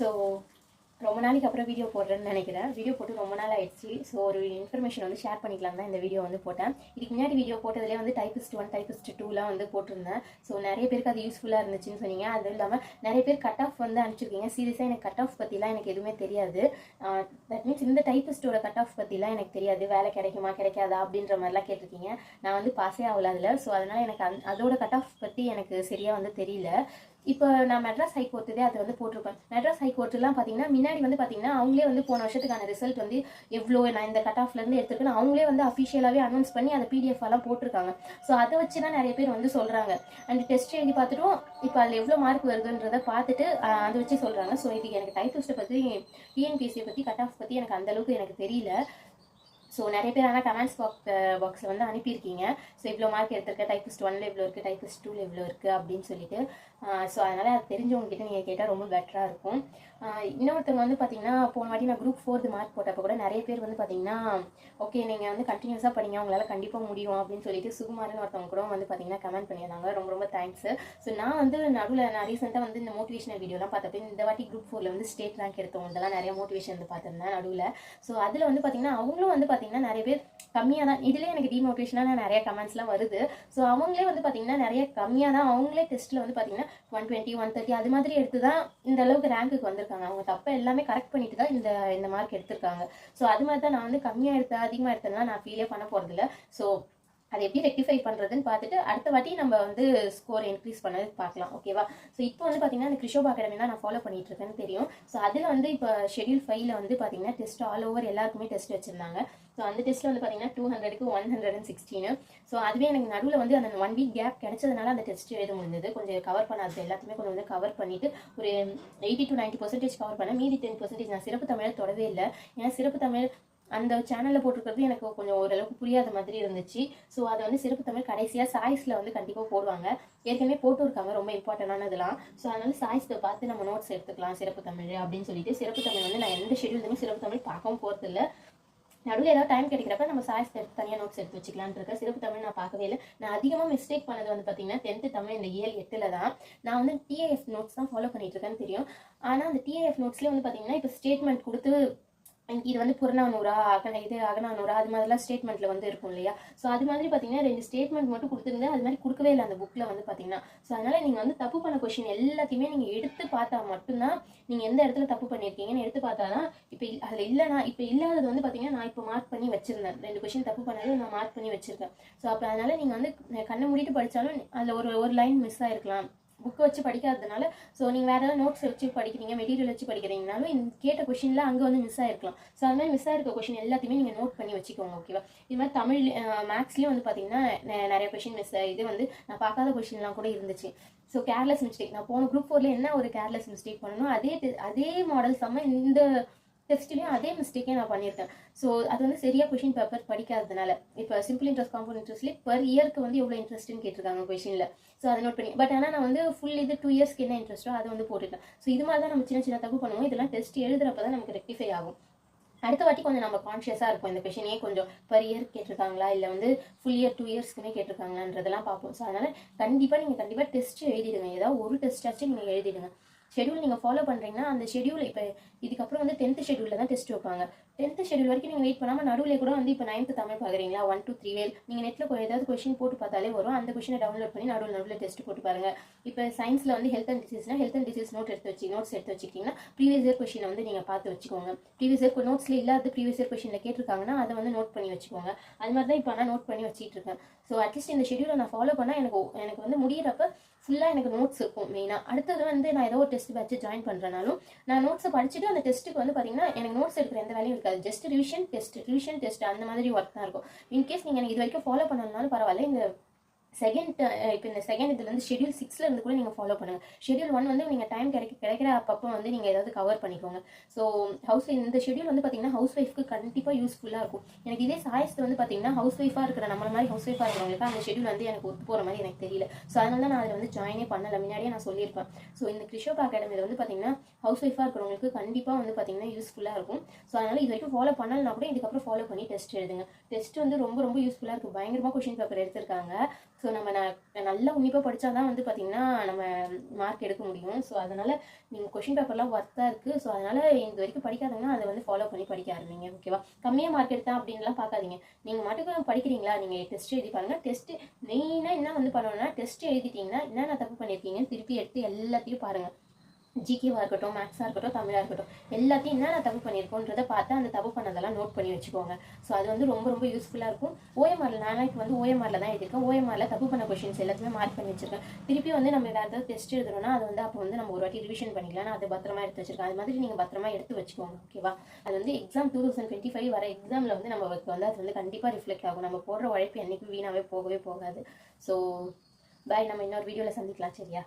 So ரொம்ப நாளைக்கு அப்புறம் வீடியோ போடுறேன்னு நினைக்கிறேன். வீடியோ போட்டு ரொம்ப நாள் ஆயிடுச்சு. ஸோ ஒரு இன்ஃபர்மேஷன் வந்து ஷேர் பண்ணிக்கலாம் தான் இந்த வீடியோ வந்து போட்டேன். இதுக்கு முன்னாடி வீடியோ போட்டதுலேயே வந்து டைபிஸ்ட் ஒன் டைபிஸ்ட் டூலாம் வந்து போட்டிருந்தேன். ஸோ நிறைய பேருக்கு அது யூஸ்ஃபுல்லாக இருந்துச்சுன்னு சொன்னீங்க. அதுவும் இல்லாமல் நிறைய பேர் கட் ஆஃப் வந்து அனுப்பிச்சிருக்கீங்க. சீரியஸாக எனக்கு கட் ஆஃப் பற்றிலாம் எனக்கு எதுவுமே தெரியாது. தட் மீன்ஸ் இந்த டைப்பிஸ்டோட கட் ஆஃப் பற்றிலாம் எனக்கு தெரியாது. வேலை கிடைக்குமா கிடைக்காதா அப்படின்ற மாதிரிலாம் கேட்டிருக்கீங்க. நான் வந்து பாஸே ஆகல அதில். ஸோ அதனால் எனக்கு அந் அதோட கட் ஆஃப் பற்றி எனக்கு சரியாக வந்து தெரியல. இப்போ நான் மெட்ராஸ் ஹைகோர்ட்டுதே அது வந்து போட்டிருப்பேன். மெட்ராஸ் ஹைகோர்ட்டுலாம் பார்த்தீங்கன்னா முன்னாடி வந்து பார்த்தீங்கன்னா அவங்களே வந்து போன வருஷத்துக்கான ரிசல்ட் வந்து எவ்வளோ நான் இந்த கட் ஆஃப்லேருந்து எடுத்துருக்கேன் அவங்களே வந்து அஃபிஷியலாகவே அனௌன்ஸ் பண்ணி அதை பிடிஎஃப் எல்லாம் போட்டிருக்காங்க. ஸோ அதை வச்சு தான் நிறைய பேர் வந்து சொல்கிறாங்க அண்ட் டெஸ்ட் எழுதி பார்த்துட்டும் இப்போ அதில் எவ்வளோ மார்க் வருதுன்றதை பார்த்துட்டு அதை வச்சு சொல்கிறாங்க ஸோ இது எனக்கு டைப்பிஸ்ட்டை பற்றி டிஎன்பிஎஸ்சியை பற்றி கட் ஆஃப் பற்றி எனக்கு அந்தளவுக்கு எனக்கு தெரியல. ஸோ நிறைய பேர் ஆனால் கமெண்ட்ஸ் பாக்ஸ் பாக்ஸில் வந்து அனுப்பியிருக்கீங்க. ஸோ இவ்வளோ மார்க் எடுத்திருக்க டைப்பிஸ்ட் ஒன்ல இவ்வளோ இருக்குது டைப்பிஸ்ட் டூவில் இவ்வளோ இருக்குது அப்படின்னு சொல்லிட்டு ஸோ அதனால் அது தெரிஞ்சவங்ககிட்ட நீங்கள் கேட்டால் ரொம்ப பெட்டராக இருக்கும். இன்னொருத்தவங்க வந்து பார்த்தீங்கன்னா போன வாட்டி நான் குரூப் ஃபோர்த்து மார்க் போட்டப்போ கூட நிறைய பேர் வந்து பார்த்தீங்கன்னா ஓகே நீங்கள் வந்து கண்டினியூஸாக படிங்க உங்களால் கண்டிப்பாக முடியும் அப்படின்னு சொல்லிட்டு சுகுமாரன் ஒருத்தவங்க கூட வந்து பார்த்தீங்கன்னா கமெண்ட் பண்ணியிருந்தாங்க. ரொம்ப ரொம்ப தேங்க்ஸ் ஸோ நான் வந்து நடுவில் நான் ரீசெண்டாக வந்து இந்த மோட்டிவேஷனல் வீடியோலாம் பார்த்தப்போ இந்த வாட்டி குரூப் ஃபோரில் வந்து ஸ்டேட் ரேங்க் எடுத்தவங்க இதெல்லாம் நிறைய மோட்டிவேஷன் வந்து பார்த்துருந்தேன் நடுவில். ஸோ அதில் வந்து பார்த்தீங்கன்னா அவங்களும் வந்து பார்த்தீங்கன்னா நிறைய பேர் கம்மியாக தான். இதுலேயே எனக்கு டிமோட்டிவேஷனாக நிறைய கமெண்ட்ஸ்லாம் வருது. ஸோ அவங்களே வந்து பார்த்தீங்கன்னா நிறைய கம்மியாக தான் அவங்களே டெஸ்ட்டில் வந்து பார்த்தீங்கன்னா ஒன் டுவெண்ட்டி ஒன் தேர்ட்டி அது மாதிரி எடுத்து தான் இந்த அளவுக்கு ரேங்க்குக்கு வந்திருக்காங்க. அவங்க தப்பை எல்லாமே கரெக்ட் பண்ணிட்டு தான் இந்த இந்த மார்க் எடுத்திருக்காங்க. ஸோ அது மாதிரி தான் நான் வந்து கம்மியாக எடுத்தேன் அதிகமாக எடுத்தேன்னா நான் ஃபீலே பண்ண போகிறதில்ல ஸோ அதை எப்படி ரெக்டிஃபை பண்ணுறதுன்னு பார்த்துட்டு அடுத்த வாட்டி நம்ம வந்து ஸ்கோர் இன்க்ரீஸ் பண்ணது பார்க்கலாம் ஓகேவா ஸோ இப்போ வந்து பார்த்தீங்கன்னா அந்த கிருஷோபா அகாடமி தான் நான் ஃபாலோ பண்ணிட்டு இருக்கேன்னு தெரியும். ஸோ அதில் வந்து இப்போ ஷெட்யூல் ஃபைவ்ல வந்து பார்த்தீங்கன்னா டெஸ்ட் ஆல் ஓவர் எல்லாருக்குமே டெஸ்ட் வச்சிருந்தாங்க. ஸோ அந்த டெஸ்ட்டில் வந்து பார்த்தீங்கன்னா டூ ஹண்ட்ரடுக்கு ஒன் ஹண்ட்ரட் அண்ட் சிக்ஸ்டீனு ஸோ அதுவே எனக்கு நடுவில் வந்து அந்த ஒன் வீக் கேப் கிடைச்சதுனால அந்த டெஸ்ட் எழுத முடிஞ்சது. கொஞ்சம் கவர் பண்ணாது எல்லாத்தையுமே கொஞ்சம் வந்து கவர் பண்ணிட்டு ஒரு eighty to ninety percentage cover பண்ணேன். மீதி டென் பர்சன்டேஜ் நான் சிறப்பு தமிழை தொடவே இல்லை. ஏன்னா சிறப்பு தமிழ் அந்த சேனலில் போட்டிருக்கிறது எனக்கு கொஞ்சம் ஓரளவுக்கு புரியாத மாதிரி இருந்துச்சு. ஸோ அதை வந்து சிறப்பு தமிழ் கடைசியாக சாய்ஸில் வந்து கண்டிப்பாக போடுவாங்க. ஏற்கனவே போட்டு இருக்காங்க ரொம்ப இம்பார்ட்டண்டானதெல்லாம் ஸோ அதனால சாய்ஸில் பார்த்து நம்ம நோட்ஸ் எடுத்துக்கலாம் சிறப்பு தமிழ் அப்படின்னு சொல்லிட்டு. சிறப்பு தமிழ் வந்து நான் எந்த ஷெடியூலுமே சிறப்பு தமிழ் பார்க்கவும் போகிறதில்ல நடுவில் ஏதாவது டைம் கிடைக்கிறப்ப நம்ம சாய்ஸ் எடுத்து தனியாக நோட்ஸ் எடுத்து வச்சுக்கலான்னு இருக்கேன். சிறப்பு தமிழ் நான் பார்க்கவே இல்லை. நான் அதிகமாக மிஸ்டேக் பண்ணது வந்து பார்த்தீங்கன்னா டென்த்து தமிழ் இந்த ஏழு எட்டில் தான். நான் வந்து டிஏஎஃப் நோட்ஸ் தான் ஃபாலோ பண்ணிட்டு இருக்கேன்னு தெரியும். ஆனால் அந்த டிஏஎஃப் நோட்ஸ்லேயே வந்து பார்த்தீங்கன்னா இப்போ ஸ்டேட்மெண்ட் கொடுத்து இது வந்து புறநானூறா அகன இது அகநானூறா அது மாதிரிலாம் ஸ்டேட்மெண்ட்ல வந்து இருக்கும் இல்லையா? ஸோ அது மாதிரி பார்த்தீங்கன்னா ரெண்டு ஸ்டேட்மெண்ட் மட்டும் கொடுத்துருந்தேன் அது மாதிரி கொடுக்கவே இல்லை அந்த புக்கில் வந்து பார்த்தீங்கன்னா ஸோ அதனால நீங்கள் வந்து தப்பு பண்ண கொஷின் எல்லாத்தையுமே நீங்கள் எடுத்து பார்த்தா மட்டும்தான் நீங்கள் எந்த இடத்துல தப்பு பண்ணியிருக்கீங்கன்னு எடுத்து பார்த்தா தான் இப்போ அதில் இல்லைனா இப்போ இல்லாதது வந்து பார்த்தீங்கன்னா நான் இப்போ மார்க் பண்ணி வச்சிருந்தேன். ரெண்டு கொஷின் தப்பு பண்ணது நான் மார்க் பண்ணி வச்சிருக்கேன். ஸோ அப்போ அதனால நீங்கள் வந்து கண்ணை மூடிட்டு படித்தாலும் அதில் ஒரு ஒரு லைன் மிஸ் ஆகிருக்கலாம் புக்கை வச்சு படிக்காததுனால ஸோ நீங்கள் வேறு ஏதாவது நோட்ஸ் வச்சு படிக்கிறீங்க மெட்டீரியல் வச்சு படிக்கிறீங்கனாலும் இந்த கேட்ட கொஷினில் அங்கே வந்து மிஸ் ஆகிருக்கலாம் ஸோ அது மாதிரி மிஸ் ஆயிருக்க கொஷின் எல்லாத்தையுமே நீங்கள் நோட் பண்ணி வச்சுக்கோங்க ஓகேவா இது மாதிரி தமிழ் மேக்ஸ்லேயும் வந்து பார்த்தீங்கன்னா நெ- நிறைய கொஷின் மிஸ் இது வந்து நான் பார்க்காத கொஷின்லாம் கூட இருந்துச்சு. ஸோ கேர்லெஸ் மிஸ்டேக் நான் போன குரூப் ஃபோரில் என்ன ஒரு கேர்லெஸ் மிஸ்டேக் பண்ணணும் அதே அதே மாடல் செம்ம இந்த டெஸ்ட்லேயும் அதே மிஸ்டேக்கே நான் பண்ணியிருக்கேன். ஸோ அது வந்து சரியாக கொஷின் பேப்பர் படிக்காததுனால. இப்போ சிம்பிள் இன்ட்ரெஸ்ட் காம்பவுண்ட் இன்ட்ரெஸ்ட்லேயே பர் இயருக்கு வந்து எவ்வளோ இன்ட்ரெஸ்ட்னு கேட்டிருக்காங்க கொஷினில் ஸோ அதை நோட் பண்ணி பட் ஆனால் நான் வந்து ஃபுல் இது டூ இயர்ஸ்க்கு என்ன இன்ட்ரெஸ்ட்டோ அதை வந்து போட்டுருக்கேன். ஸோ இது மாதிரி தான் நம்ம சின்ன சின்ன தப்பு பண்ணுவோம். இதெல்லாம் டெஸ்ட் எழுதுறப்ப தான் நமக்கு ரெக்டிஃபை ஆகும். அடுத்த வாட்டி கொஞ்சம் நம்ம கான்ஷியஸாக இருக்கும் இந்த கொஷினே கொஞ்சம் பர் இயர் கேட்டிருக்காங்களா இல்லை வந்து ஃபுல் இயர் டூ இயர்ஸ்க்குமே கேட்டிருக்காங்களான்றதெல்லாம் பார்ப்போம். ஸோ அதனால் கண்டிப்பாக நீங்கள் கண்டிப்பாக டெஸ்ட் எழுதிடுங்க. ஏதாவது ஒரு டெஸ்ட்டாச்சும் நீங்கள் எழுதிடுங்க. ஷெடியூல் நீங்கள் ஃபாலோ பண்ணுறீங்கன்னா அந்த ஷெடியூல் இப்போ இதுக்கப்புறம் வந்து டென்த்து ஷெடியூலில் தான் டெஸ்ட் வைப்பாங்க. டென்த்து ஷெடியூல் வரைக்கும் நீங்கள் வெயிட் பண்ணாமல் நடுவில் கூட வந்து இப்போ நைன்த்து தமிழ் பார்க்குறீங்களா? ஒன் டூ த்ரீ வேல். நீங்கள் நெட்டில் ஏதாவது கொஷின் போட்டு பார்த்தாலே வரும். அந்த கொஷினை டவுன்லோட் பண்ணி நடுவில் நடுவில் டெஸ்ட் போட்டு பாருங்கள் இப்போ சயின்ஸில் வந்து ஹெல்த் அண்ட் டிசீஸ்னா ஹெல்த் அண்ட் டிசீஸ் நோட் எடுத்து வச்சு நோட்ஸ் எடுத்து வச்சுக்கிட்டிங்கன்னா ப்ரீவியஸ் இயர் கொஷினை வந்து நீங்கள் பார்த்து வச்சுக்கோங்க. ப்ரீவியஸ் இயர் நோட்ஸில் இல்லாத ப்ரீவியஸ் இயர் கொஷினில் கேட்டிருக்காங்கன்னா அதை வந்து நோட் பண்ணி வச்சுக்கோங்க. அது மாதிரி தான் இப்போ நான் நோட் பண்ணி வச்சுட்டு இருக்கேன். ஸோ அட்லீஸ்ட் இந்த ஷெடியூலை நான் ஃபாலோ பண்ணால் எனக்கு எனக்கு வந்து முடியிறப்ப ஃபுல்லாக எனக்கு நோட்ஸ் இருக்கும் மெயினாக அடுத்தது வந்து நான் ஏதோ ஒரு டெஸ்ட் பேட்ச் ஜாயின் பண்ணுறனாலும் நான் நோட்ஸை படிச்சுட்டு அந்த டெஸ்ட்டுக்கு வந்து பார்த்தீங்கன்னா எனக்கு நோட்ஸ் எடுக்கிற எந்த வேலையும் இருக்காது. Just revision test revision test அந்த மாதிரி ஒர்க் தான் இருக்கும். இன்கேஸ் நீங்கள் எனக்கு இது வரைக்கும் ஃபாலோ பண்ணணும்னாலும் பரவாயில்ல. இந்த செகண்ட் uh, இப்போ இந்த செகண்ட் இதில் வந்து ஷெடியூல் சிக்ஸில் இருந்து கூட நீங்கள் ஃபாலோ பண்ணுங்க. ஷெடியூல் ஒன் வந்து நீங்கள் டைம் கிடைக்க கிடைக்கிற அப்பப்போ வந்து நீங்கள் ஏதாவது கவர் பண்ணிக்கோங்க. ஸோ ஹவுஸ் இந்த ஷெடியூல் வந்து பார்த்தீங்கன்னா ஹவுஸ் ஒய்ஃப்க்கு கண்டிப்பாக யூஸ்ஃபுல்லாக இருக்கும். எனக்கு இதே சாய்ஸ் வந்து பார்த்தீங்கன்னா ஹவுஸ் ஒய்ஃபாக இருக்கிற நம்மள மாதிரி ஹவுஸ் ஒய்ஃபாக இருக்கிறவங்களுக்கு அந்த ஷெடியூல் வந்து எனக்கு ஒத்து போகிற மாதிரி எனக்கு தெரியல. ஸோ அதனால தான் நான் அதில் வந்து ஜாயினே பண்ணலை. முன்னாடியே நான் சொல்லியிருப்பேன். ஸோ இந்த கிருஷோப் அகாடமியில் வந்து பார்த்தீங்கன்னா ஹவுஸ் ஒய்ஃபாக இருக்கிறவங்களுக்கு கண்டிப்பாக வந்து பார்த்தீங்கன்னா யூஸ்ஃபுல்லாக இருக்கும். ஸோ அதனால் இது வரைக்கும் ஃபாலோ பண்ணலனா கூட இதுக்கப்புறம் ஃபாலோ பண்ணி டெஸ்ட் எழுதுங்க. டெஸ்ட் வந்து ரொம்ப ரொம்ப யூஸ்ஃபுல்லாக இருக்கும். பயங்கரமாக கொஷின் பேப்பர் எடுத்திருக்காங்க. ஸோ நம்ம ந- நல்லா உன்னிப்பாக படித்தா தான் வந்து பார்த்திங்கன்னா நம்ம மார்க் எடுக்க முடியும். ஸோ அதனால் நீங்கள் கொஷின் பேப்பர்லாம் ஒர்த்தாக இருக்குது ஸோ அதனால் இது வரைக்கும் படிக்காதீங்கன்னா அதை வந்து ஃபாலோ பண்ணி படிக்க ஆரம்பிங்க ஓகேவா கம்மியாக மார்க் எடுத்தா அப்படின்லாம் பார்க்காதீங்க நீங்கள் மட்டும் படிக்கிறீங்களா? நீங்கள் டெஸ்ட் எழுதி பாருங்க. டெஸ்ட்டு மெயினாக என்ன வந்து பண்ணணும்னா டெஸ்ட் எழுதிட்டீங்கன்னா என்னென்ன தப்பு பண்ணியிருக்கீங்கன்னு திருப்பி எடுத்து எல்லாத்தையும் பாருங்கள் ஜிகேவாக இருக்கட்டும் மேக்ஸாக இருக்கட்டும் தமிழாக இருக்கட்டும் எல்லாத்தையும் என்னென்ன தப்பு பண்ணியிருக்கோன்றதை பார்த்து அந்த தப்பு பண்ணதெல்லாம் நோட் பண்ணி வச்சுக்கோங்க. ஸோ அது வந்து ரொம்ப ரொம்ப யூஸ்ஃபுல்லாக இருக்கும். ஓஎம்ஆரில் நான் இப்போ வந்து ஓஎம்ஆரில் தான் எழுதியிருக்கேன். ஓஎம்ஆரில் தப்பு பண்ண கொஷின்ஸ் எல்லாத்தையுமே மார்க் பண்ணி வச்சிருக்கேன். திருப்பி வந்து நம்ம வேறு ஏதாவது டெஸ்ட் எழுதுறோம்னா அது வந்து அப்போ வந்து நம்ம ஒரு வாட்டி ரிவிஷன் பண்ணிக்கலாம். நான் அதை பத்திரமா எடுத்து வச்சிருக்கேன். அது மாதிரி நீங்கள் பத்திரமா எடுத்து வச்சுக்கோங்க ஓகேவா அது வந்து exam two thousand twenty five வர எக்ஸாமில் வந்து நம்ம வந்து அது வந்து கண்டிப்பாக ரிஃப்ளெக்ட் ஆகும். நம்ம போடுற உழைப்பு என்றைக்கும் வீணாகவே போகவே போகாது. ஸோ பாய் நம்ம இன்னொரு வீடியோவில் சந்திக்கலாம் சரியா?